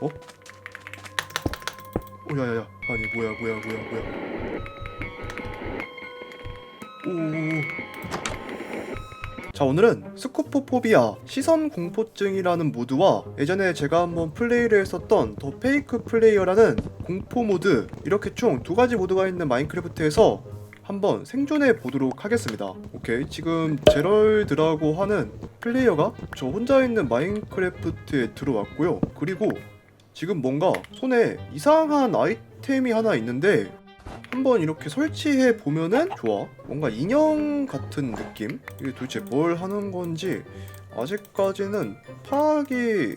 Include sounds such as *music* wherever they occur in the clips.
어? 오 야야야 아니 뭐야 뭐야 뭐야 뭐야 오자 오늘은 스코포포비아 시선 공포증이라는 모드와 예전에 제가 한번 플레이를 했었던 더 페이크 플레이어라는 공포 모드 이렇게 총 두 가지 모드가 있는 마인크래프트에서 한번 생존해 보도록 하겠습니다. 오케이 지금 제럴드라고 하는 플레이어가 저 혼자 있는 마인크래프트에 들어왔고요. 그리고 지금 뭔가 손에 이상한 아이템이 하나 있는데 한번 이렇게 설치해 보면은 좋아. 뭔가 인형 같은 느낌? 이게 도대체 뭘 하는 건지 아직까지는 파악이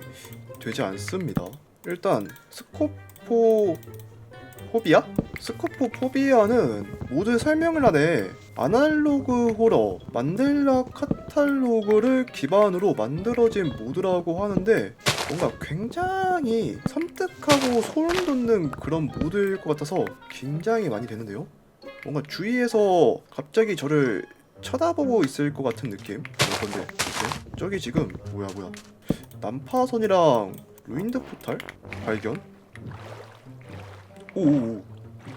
되지 않습니다. 일단 스코포 포비아? 스코포 포비아는 모드 설명란에 아날로그 호러 만델라 카탈로그를 기반으로 만들어진 모드라고 하는데 뭔가 굉장히 섬뜩하고 소름 돋는 그런 모드일 것 같아서 긴장이 많이 되는데요. 뭔가 주위에서 갑자기 저를 쳐다보고 있을 것 같은 느낌. 뭔데? 뭐지? 저기 지금 뭐야 뭐야? 난파선이랑 루인드 포탈 발견? 오오오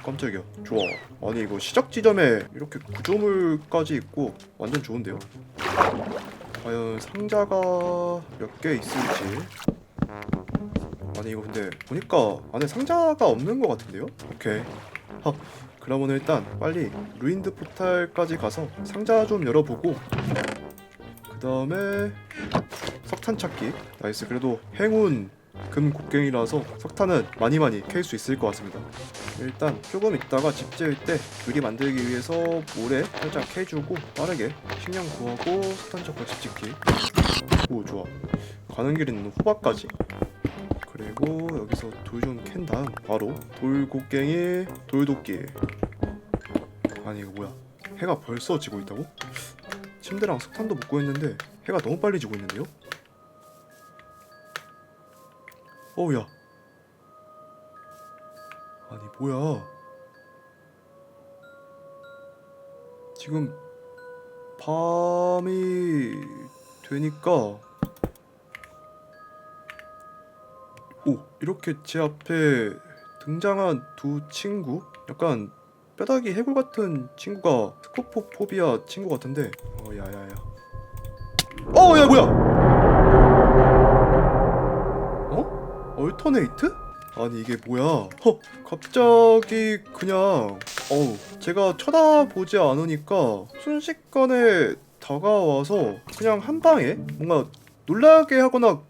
깜짝이야 좋아 아니 이거 시작 지점에 이렇게 구조물까지 있고 완전 좋은데요 과연 상자가 몇 개 있을지 아니 이거 근데 보니까 안에 상자가 없는 것 같은데요 오케이 하 그러면 일단 빨리 루인드 포탈까지 가서 상자 좀 열어보고 그 다음에 석탄 찾기 나이스 그래도 행운 금 곡괭이라서 석탄은 많이 많이 캘 수 있을 것 같습니다. 일단 조금 있다가 집 지을 때 유리 만들기 위해서 모래 살짝 캐주고 빠르게 식량 구하고 석탄 잡고 집 짓기. 오 좋아. 가는 길에 있는 호박까지. 그리고 여기서 돌 좀 캔 다음 바로 돌 곡괭이 돌도끼. 아니 이거 뭐야? 해가 벌써 지고 있다고? 침대랑 석탄도 못 구했는데 해가 너무 빨리 지고 있는데요? 어우야 아니 뭐야 지금 밤이 되니까 오 이렇게 제 앞에 등장한 두 친구 약간 뼈다귀 해골 같은 친구가 스코포포비아 친구 같은데 어 야야야 어 야 뭐야 어? 얼터네이트? 아니 이게 뭐야? 허 갑자기 그냥 어우 제가 쳐다보지 않으니까 순식간에 다가와서 그냥 한 방에 뭔가 놀라게 하거나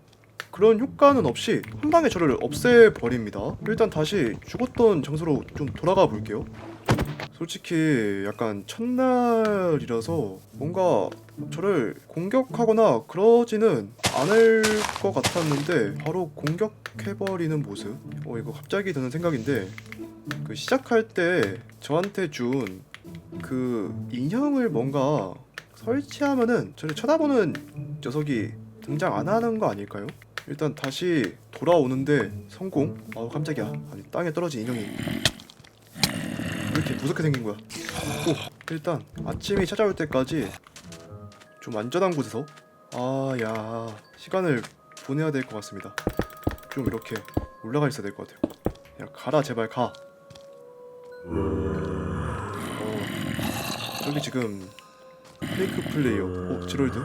그런 효과는 없이 한 방에 저를 없애버립니다. 일단 다시 죽었던 장소로 좀 돌아가 볼게요. 솔직히 약간 첫날이라서 뭔가 저를 공격하거나 그러지는 않을 것 같았는데 바로 공격해버리는 모습 어 이거 갑자기 드는 생각인데 그 시작할 때 저한테 준 그 인형을 뭔가 설치하면은 저를 쳐다보는 녀석이 등장 안 하는 거 아닐까요? 일단 다시 돌아오는데 성공? 아우 깜짝이야. 아니 땅에 떨어진 인형이. 왜 이렇게 무섭게 생긴 거야? 오 일단 아침이 찾아올 때까지 좀 안전한 곳에서 아야 시간을 보내야 될 것 같습니다. 좀 이렇게 올라가 있어야 될 것 같아요. 야 가라 제발 가. 어, 저기 지금 페이크 플레이어 어 제럴드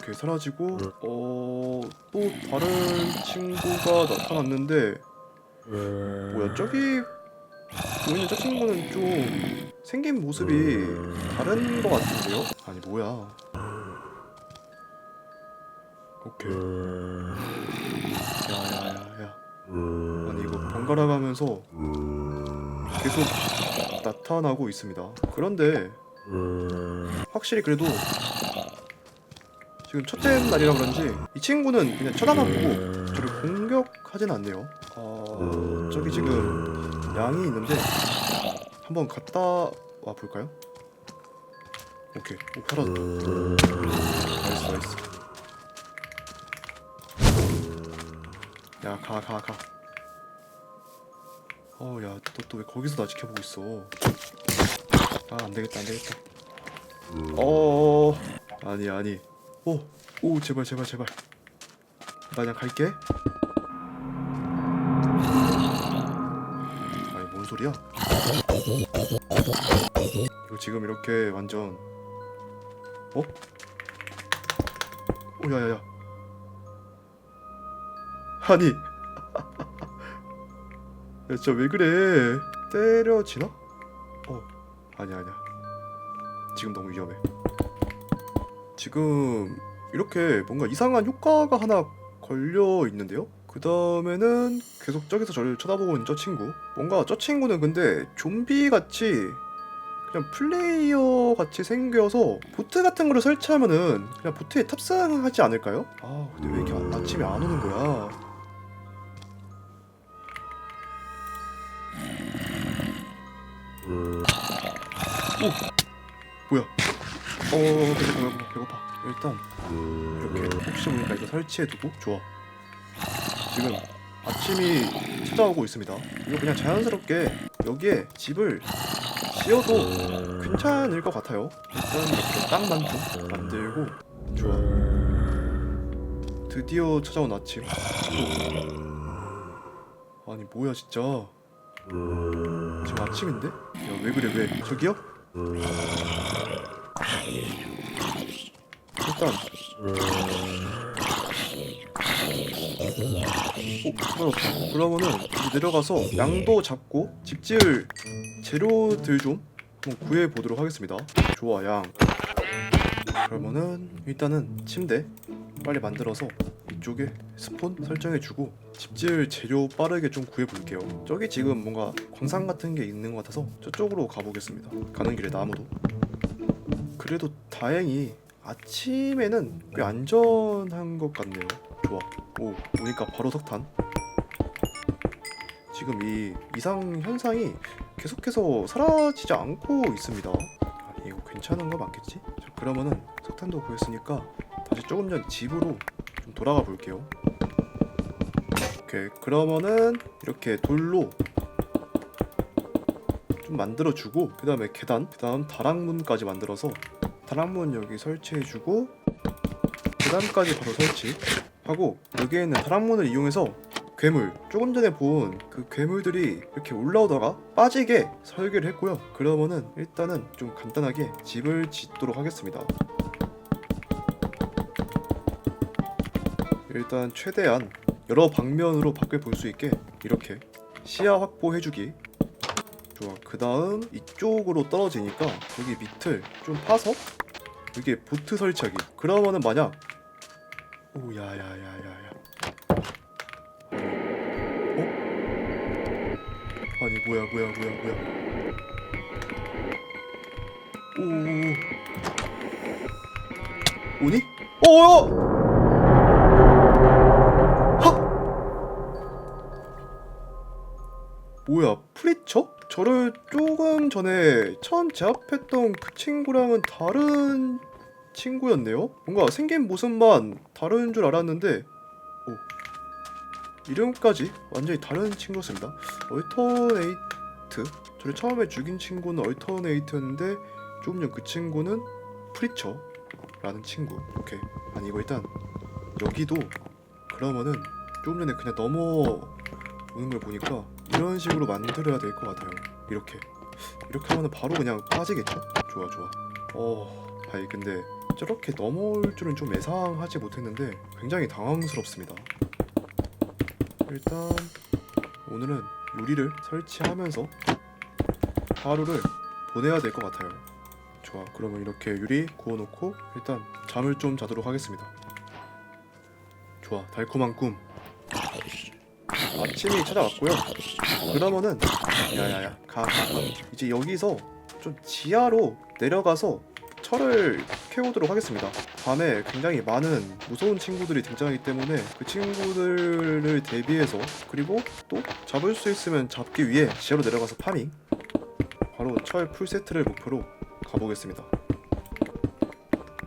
이렇게 사라지고 어또 다른 친구가 나타났는데 뭐야 저기 보이는 저 친구는 좀 생긴 모습이 다른 것 같은데요? 아니 뭐야. 오케이. 야야야야. 아니 이거 번갈아 가면서 계속 나타나고 있습니다. 그런데 확실히 그래도 지금 첫째 날이라 그런지 이 친구는 그냥 쳐다만 보고 저를 공격하진 않네요. 아 저기 지금 양이 있는데 한번 갔다 와 볼까요? 오케이. 오 살았다 나이스 나이스. 야 가 가 가. 어우 야 너 또 왜 거기서 나 지켜보고 있어? 아 안 되겠다 안 되겠다. 어 아니 아니 오, 오 제발 제발 제발. 나 그냥 갈게. 소리야? 이거 지금 이렇게 완전 어? 오 야 야 야. 아니. *laughs* 야 진짜 왜 그래? 때려지나? 어. 아니야 아니야. 지금 너무 위험해 지금 이렇게 뭔가 이상한 효과가 하나 걸려 있는데요? 그 다음에는 계속 저기서 저를 쳐다보고 있는 저 친구 뭔가 저 친구는 근데 좀비 같이 그냥 플레이어 같이 생겨서 보트 같은 거를 설치하면은 그냥 보트에 탑승하지 않을까요? 아 근데 왜 이렇게 아- 아침에 안 오는 거야? 오 뭐야? 어 배고파 배고파 배고파. 일단 이렇게 혹시 모르니까 이거 설치해두고 좋아. 지금 아침이 찾아오고 있습니다. 이거 그냥 자연스럽게 여기에 집을 지어도 괜찮을 것 같아요. 일단 이렇게 땅만큼 만들고 좋아. 드디어 찾아온 아침. 오. 아니 뭐야 진짜. 지금 아침인데? 야 왜 그래 왜? 저기요? 일단 오, 어, 그러면은 내려가서 양도 잡고 집 지을 재료들 좀 한번 구해 보도록 하겠습니다. 좋아 양. 그러면은 일단은 침대 빨리 만들어서 이쪽에 스폰 설정해주고 집 지을 재료 빠르게 좀 구해 볼게요. 저기 지금 뭔가 광산 같은 게 있는 것 같아서 저쪽으로 가보겠습니다. 가는 길에 나무도. 그래도 다행히 아침에는 꽤 안전한 것 같네요. 좋아. 오, 오니까 바로 석탄. 지금 이 이상 현상이 계속해서 사라지지 않고 있습니다. 아니, 이거 괜찮은 거 맞겠지? 자, 그러면은 석탄도 구했으니까 다시 조금 전 집으로 좀 돌아가 볼게요. 오케이. 그러면은 이렇게 돌로 좀 만들어 주고 그 다음에 계단, 그 다음 다락문까지 만들어서 다락문 여기 설치해 주고 계단까지 바로 설치하고 여기에 있는 다락문을 이용해서 괴물 조금 전에 본 그 괴물들이 이렇게 올라오다가 빠지게 설계를 했고요. 그러면은 일단은 좀 간단하게 집을 짓도록 하겠습니다. 일단 최대한 여러 방면으로 밖을 볼 수 있게 이렇게 시야 확보해주기 좋아. 그 다음 이쪽으로 떨어지니까 여기 밑을 좀 파서 여기에 보트 설치하기. 그러면은 만약 오 야야야야야. 어? 아니 뭐야 뭐야 뭐야 뭐야. 오. 오니? 어어! 뭐야 프리처? 저를 조금 전에 처음 제압했던 그 친구랑은 다른 친구였네요? 뭔가 생긴 모습만 다른 줄 알았는데 오 이름까지 완전히 다른 친구였습니다 얼터네이트 저를 처음에 죽인 친구는 얼터네이트였는데 조금 전 그 친구는 프리처라는 친구 오케이 아니 이거 일단 여기도 그러면은 조금 전에 그냥 넘어오는 걸 보니까 이런 식으로 만들어야 될 것 같아요. 이렇게 이렇게 하면 바로 그냥 빠지겠죠? 좋아 좋아. 어, 아니 근데 저렇게 넘어올 줄은 좀 예상하지 못했는데 굉장히 당황스럽습니다. 일단 오늘은 요리를 설치하면서 하루를 보내야 될 것 같아요. 좋아. 그러면 이렇게 유리 구워놓고 일단 잠을 좀 자도록 하겠습니다. 좋아. 달콤한 꿈. 아침이 찾아왔고요. 그러면은 야야야 가, 가, 가. 이제 여기서 좀 지하로 내려가서 철을 캐오도록 하겠습니다. 밤에 굉장히 많은 무서운 친구들이 등장하기 때문에 그 친구들을 대비해서 그리고 또 잡을 수 있으면 잡기 위해 지하로 내려가서 파밍 바로 철 풀세트를 목표로 가보겠습니다.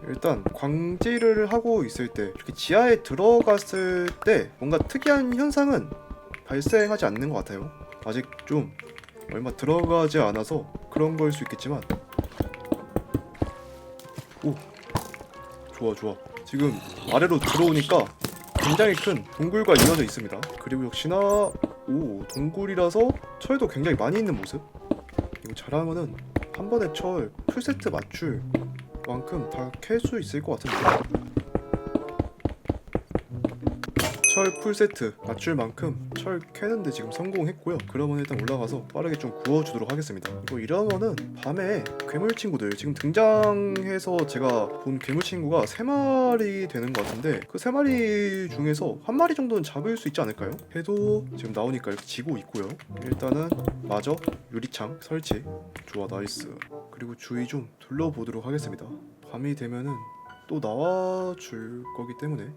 일단 광질을 하고 있을 때 이렇게 지하에 들어갔을 때 뭔가 특이한 현상은 발생하지 않는 것 같아요. 아직 좀 얼마 들어가지 않아서 그런 거일 수 있겠지만 오 좋아 좋아 지금 아래로 들어오니까 굉장히 큰 동굴과 이어져 있습니다. 그리고 역시나 오 동굴이라서 철도 굉장히 많이 있는 모습 이거 잘하면은 한 번에 철 풀세트 맞출 만큼 다 캘 수 있을 것 같은데 철 풀세트 맞출 만큼 철 캐는데 지금 성공했고요. 그러면 일단 올라가서 빠르게 좀 구워주도록 하겠습니다. 이거 이러면은 밤에 괴물 친구들 지금 등장해서 제가 본 괴물 친구가 세마리 되는 것 같은데 그 세마리 중에서 한 마리 정도는 잡을 수 있지 않을까요? 해도 지금 나오니까 이렇게 지고 있고요. 일단은 마저 유리창 설치. 좋아 나이스. 그리고 주위 좀 둘러보도록 하겠습니다. 밤이 되면은 또 나와줄 거기 때문에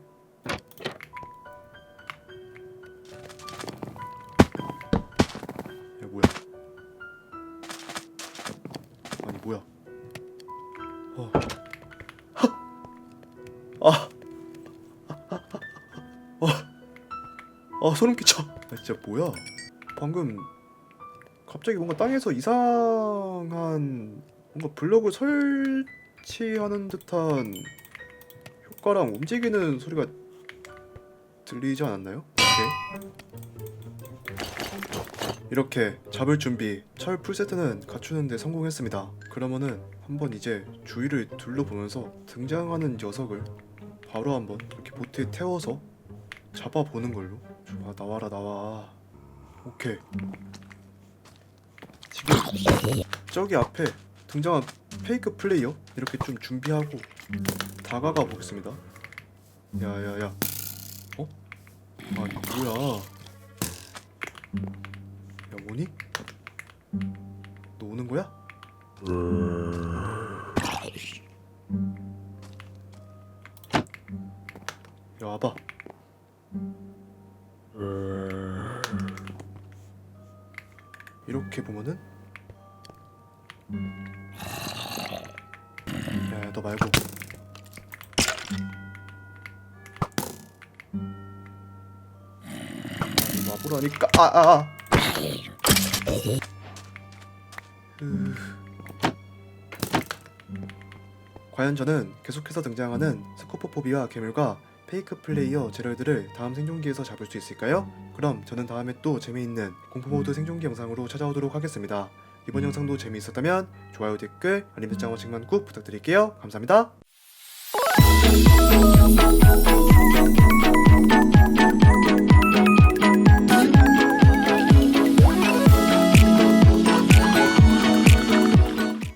뭐야 어. 아. 어. 아 소름 끼쳐 아 진짜 뭐야 방금 갑자기 뭔가 땅에서 이상한 뭔가 블럭을 설치하는 듯한 효과랑 움직이는 소리가 들리지 않았나요? 오케이. 이렇게 잡을 준비 철 풀세트는 갖추는데 성공했습니다. 그러면은 한번 이제 주위를 둘러보면서 등장하는 녀석을 바로 한번 이렇게 보트에 태워서 잡아보는 걸로. 좋아 나와라 나와. 오케이. 지금 저기 앞에 등장한 페이크 플레이어 이렇게 좀 준비하고 다가가 보겠습니다. 야야야. 어? 아니 뭐야 야 뭐니? 너 오는 거야? 야 와봐 이렇게 보면은 야야 너 말고 와보라니까 아아 아. 으... 과연 저는 계속해서 등장하는 스코포포비아 괴물과 페이크 플레이어 제럴들을 다음 생존기에서 잡을 수 있을까요? 그럼 저는 다음에 또 재미있는 공포모드 생존기 영상으로 찾아오도록 하겠습니다. 이번 영상도 재미있었다면 좋아요, 댓글, 알림 설정 한 번씩만 꾹 부탁드릴게요. 감사합니다.